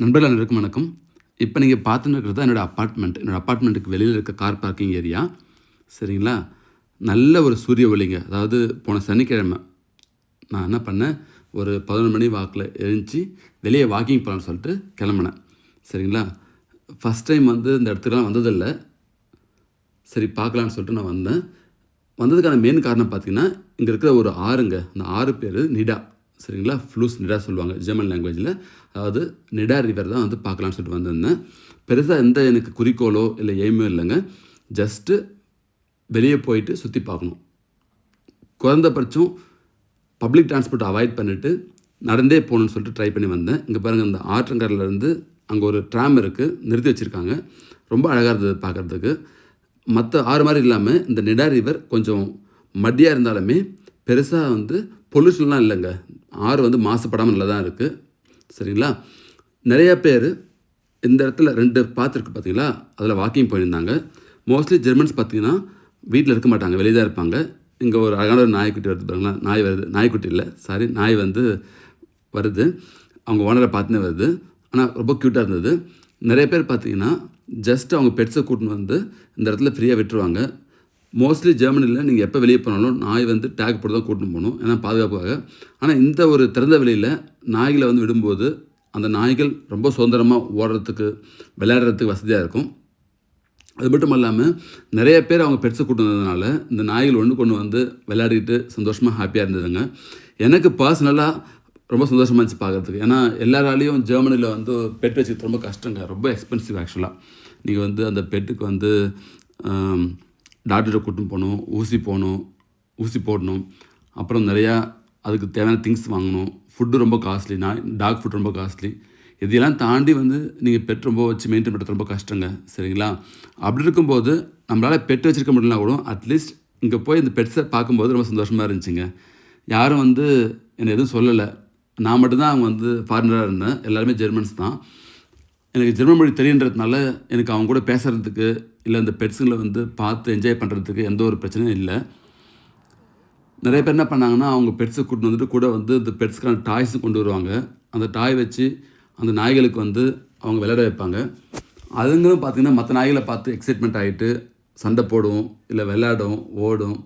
நண்பர்கள் அனைவருக்கும் வணக்கம். இப்போ நீங்கள் பார்த்துன்னு இருக்கிறது என்னோடய அப்பார்ட்மெண்ட் என்னோடய அப்பார்ட்மெண்ட்டுக்கு வெளியில் இருக்க கார் பார்க்கிங் ஏரியா சரிங்களா? நல்ல ஒரு சூரிய ஒளிங்க. அதாவது போன சனிக்கிழமை நான் என்ன பண்ணேன்? ஒரு பதினொரு மணி வாக்கில் எழுந்துச்சி வெளியே வாக்கிங் போகலான்னு சொல்லிட்டு கிளம்புனேன். சரிங்களா? ஃபஸ்ட் டைம் வந்து இந்த இடத்துக்குலாம் வந்ததில்லை. சரி பார்க்கலான்னு சொல்லிட்டு நான் வந்தேன். வந்ததுக்கான மெயின் காரணம் பார்த்தீங்கன்னா இங்கே இருக்கிற ஒரு ஆறுங்க. அந்த ஆறு பேர் நிடா. சரிங்களா? ஃப்ளூஸ் நிடா சொல்லுவாங்க ஜெர்மன் லாங்குவேஜில் அதாவது நிடா ரிவர் தான் வந்து பார்க்கலான்னு சொல்லிட்டு வந்திருந்தேன். பெருசாக எந்த எனக்கு குறிக்கோளோ இல்லை எய்மோ இல்லைங்க. ஜஸ்ட்டு வெளியே போயிட்டு சுற்றி பார்க்கணும். குறைந்தபட்சம் பப்ளிக் டிரான்ஸ்போர்ட் அவாய்ட் பண்ணிவிட்டு நடந்தே போகணும்னு சொல்லிட்டு ட்ரை பண்ணி வந்தேன். இங்கே பாருங்கள் இந்த ஆற்றங்கரையிலேருந்து அங்கே ஒரு ட்ராம் இருக்குது நிறுத்தி வச்சுருக்காங்க. ரொம்ப அழகாக இருந்தது பார்க்குறதுக்கு. மற்ற ஆறு மாதிரி இல்லாமல் இந்த நிடா ரிவர் கொஞ்சம் மட்டியாக இருந்தாலுமே பெருசாக வந்து பொல்யூஷன்லாம் இல்லைங்க. ஆறு வந்து மாசுபடாமல் நல்லா தான் இருக்குது சரிங்களா? நிறைய பேர் இந்த இடத்துல ரெண்டு பார்த்துருக்கு பார்த்தீங்களா அதில் வாக்கிங் போயிருந்தாங்க. மோஸ்ட்லி ஜெர்மன்ஸ் பார்த்தீங்கன்னா வீட்டில் இருக்க மாட்டாங்க வெளியே தான் இருப்பாங்க. இங்கே ஒரு அழகான ஒரு நாய்க்குட்டி வருது பாருங்களா நாய் வருது. நாய்க்குட்டி இல்லை சாரி நாய் வந்து வருது. அவங்க ஓனரை பார்த்துனே வருது. ஆனால் ரொம்ப க்யூட்டாக இருந்தது. நிறைய பேர் பார்த்தீங்கன்னா ஜஸ்ட் அவங்க பெட்ஸை கூட்டின்னு வந்து இந்த இடத்துல ஃப்ரீயாக விட்டுருவாங்க. மோஸ்ட்லி ஜெர்மனியில் நீங்கள் எப்போ வெளியே போனாலும் நாய் வந்து டேக் போட்டு தான் கூட்டின்னு போகணும். ஏன்னா பாதுகாப்புக்காக. ஆனால் இந்த ஒரு திறந்த வெளியில் நாய்களை வந்து விடும்போது அந்த நாய்கள் ரொம்ப சுதந்திரமாக ஓடுறதுக்கு விளையாடுறதுக்கு வசதியாக இருக்கும். அது மட்டும் இல்லாமல் நிறைய பேர் அவங்க பெட்ஸை கூட்டு வந்ததுனால இந்த நாய்கள் ஒன்று கொண்டு வந்து விளையாடிட்டு சந்தோஷமாக ஹாப்பியாக இருந்ததுங்க. எனக்கு பர்சனலாக ரொம்ப சந்தோஷமாக இருந்துச்சு பார்க்குறதுக்கு ஏன்னா எல்லாராலையும் ஜெர்மனியில் வந்து பெட் வச்சுக்கிறது ரொம்ப கஷ்டங்க. ரொம்ப எக்ஸ்பென்சிவ் ஆக்சுவலாக நீங்கள் வந்து அந்த பெட்டுக்கு வந்து டாக்டரை கூட்டின்னு போகணும் ஊசி போகணும் ஊசி போடணும். அப்புறம் நிறையா அதுக்கு தேவையான திங்ஸ் வாங்கணும். ஃபுட்டு ரொம்ப காஸ்ட்லி நான் டாக் ஃபுட் ரொம்ப காஸ்ட்லி இதையெல்லாம் தாண்டி வந்து நீங்கள் பெட் ரொம்ப வச்சு மெயின்டைன் பண்ணுறது ரொம்ப கஷ்டங்க. சரிங்களா? அப்படி இருக்கும்போது நம்மளால் பெட் வச்சுருக்க முடியலனா கூட அட்லீஸ்ட் இங்கே போய் இந்த பெட்ஸை பார்க்கும்போது ரொம்ப சந்தோஷமாக இருந்துச்சுங்க. யாரும் வந்து என்னை எதுவும் சொல்லலை. நான் மட்டும்தான் அவங்க வந்து ஃபாரினராக இருந்தேன். எல்லாருமே ஜெர்மன்ஸ் தான். எனக்கு ஜெர்மன் மொழி தெரியுன்றதுனால எனக்கு அவங்க கூட பேசுகிறதுக்கு இல்லை இந்த பெட்ஸுங்களை வந்து பார்த்து என்ஜாய் பண்ணுறதுக்கு எந்த ஒரு பிரச்சனையும் இல்லை. நிறைய பேர் என்ன பண்ணாங்கன்னா அவங்க பெட்ஸை கூட்டு வந்துட்டு கூட வந்து இந்த பெட்ஸுக்கான டாய்ஸும் கொண்டு வருவாங்க. அந்த டாய் வச்சு அந்த நாய்களுக்கு வந்து அவங்க விளையாட வைப்பாங்க. அதுங்களும் பார்த்திங்கன்னா மற்ற நாய்களை பார்த்து எக்ஸைட்மெண்ட் ஆகிட்டு சண்டை போடும் இல்லை விளையாடும் ஓடும்.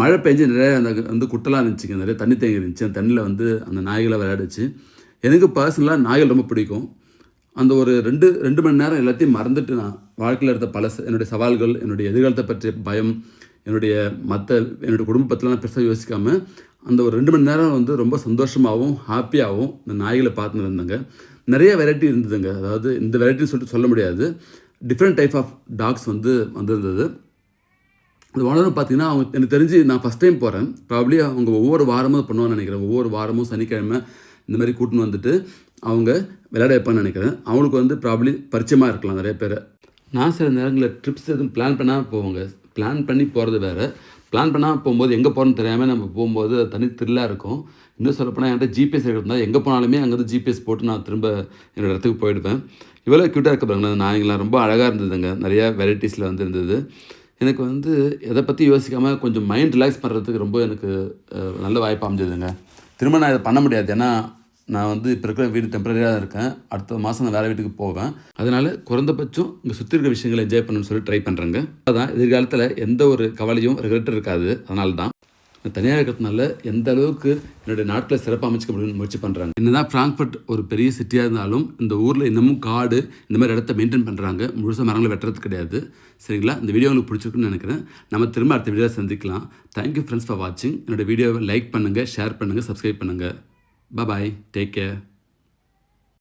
மழை பெஞ்சு நிறைய அந்த வந்து குட்டெல்லாம் இருந்துச்சுங்க நிறைய தண்ணி தேங்கி இருந்துச்சு. அந்த தண்ணியில் வந்து அந்த நாய்களை விளையாடுச்சு எனக்கு பர்சனலாக நாய்கள் ரொம்ப பிடிக்கும். அந்த ஒரு ரெண்டு ரெண்டு மணி நேரம் எல்லாத்தையும் மறந்துட்டு நான் வாழ்க்கையில் இருந்த பல ச- என்னுடைய சவால்கள் என்னுடைய எதிர்காலத்தை பற்றிய பயம் என்னுடைய மற்ற என்னுடைய குடும்பப்பற்றிலாம் பெருசாக யோசிக்காமல் அந்த ஒரு ரெண்டு மணி நேரம் வந்து ரொம்ப சந்தோஷமாகவும் ஹாப்பியாகவும் இந்த நாய்களை பார்த்துன்னு இருந்தேங்க நிறைய வெரைட்டி இருந்ததுங்க. அதாவது இந்த வெரைட்டின்னு சொல்லிட்டு சொல்ல முடியாது. டிஃப்ரெண்ட் டைப் ஆஃப் டாக்ஸ் வந்து வந்திருந்தது. அது ஓனரும் பார்த்தீங்கன்னா அவங்க எனக்கு தெரிஞ்சு நான் ஃபஸ்ட் டைம் போகிறேன் ப்ராப்ளி அவங்க ஒவ்வொரு வாரமும் பண்ணுவான்னு நினைக்கிறேன். ஒவ்வொரு வாரமும் சனிக்கிழமை இந்த மாதிரி கூட்டின்னு வந்துட்டு அவங்க விளையாட வைப்பான்னு நினைக்கிறேன். அவங்களுக்கு வந்து ப்ராப்ளி பரிச்சயமாக இருக்கலாம் நிறைய பேர். நான் சில நேரங்களில் ட்ரிப்ஸ் எதுவும் பிளான் பண்ணால் போவோங்க. பிளான் பண்ணி போகிறது வேறு. பிளான் பண்ணால் போகும்போது எங்கே போகிறோன்னு தெரியாமல் நம்ம போகும்போது அது தனி த்ரில்லாக இருக்கும். இன்னும் சொல்லப்போனால் என்கிட்ட ஜிபிஎஸ் இருக்கிறதா எங்கே போனாலுமே அங்கேருந்து ஜிபிஎஸ் போட்டு நான் திரும்ப என்னோட இடத்துக்கு போயிடுவேன். இவ்வளோ க்யூட்டாக இருக்க பாருங்களேன். நாய்ங்களாம் ரொம்ப அழகாக இருந்ததுங்க. நிறையா வெரைட்டிஸில் வந்து இருந்தது. எனக்கு வந்து எதை பற்றி யோசிக்காமல் கொஞ்சம் மைண்ட் ரிலாக்ஸ் பண்ணுறதுக்கு ரொம்ப எனக்கு நல்ல வாய்ப்பு அமைஞ்சதுங்க. திரும்ப நான் இதை பண்ண முடியாது. ஏன்னா நான் வந்து இப்போ இருக்கிற வீடு டெம்பரரியாக தான் இருக்கேன். அடுத்த மாதம் நான் வேறு வீட்டுக்கு போவேன். அதனால் குறைந்தபட்சம் இங்கே சுற்றி இருக்கிற விஷயங்களை என்ஜாய் பண்ணணும்னு சொல்லி ட்ரை பண்ணுறேங்க அதான் எதிர்காலத்தில் எந்த ஒரு கவலையும் ரெகுலேட்டர் இருக்காது. அதனால தான் தனியாக இருக்கிறதுனால எந்த அளவுக்கு என்னுடைய நாட்டில் சிறப்பாக அமைச்சிக்க முடியும்னு முயற்சி பண்ணுறாங்க என்னதான் ஃப்ராங்க்ஃபர்ட் ஒரு பெரிய சிட்டியாக இருந்தாலும் இந்த ஊரில் இன்னமும் காடு இந்த மாதிரி இடத்த மெயின்டைன் பண்ணுறாங்க முழுசாக மரங்களை வெட்டுறது கிடையாது. சரிங்களா? இந்த வீடியோ உங்களுக்கு பிடிச்சிருக்குன்னு நினைக்கிறேன். நம்ம திரும்ப அடுத்த வீடியோவில் சந்திக்கலாம். தேங்க்யூ ஃப்ரெண்ட்ஸ் ஃபார் வாட்சிங் என்னோட வீடியோவை லைக் பண்ணுங்கள் ஷேர் பண்ணுங்கள் சப்ஸ்கிரைப் பண்ணுங்கள் பாய் டேக் கேர்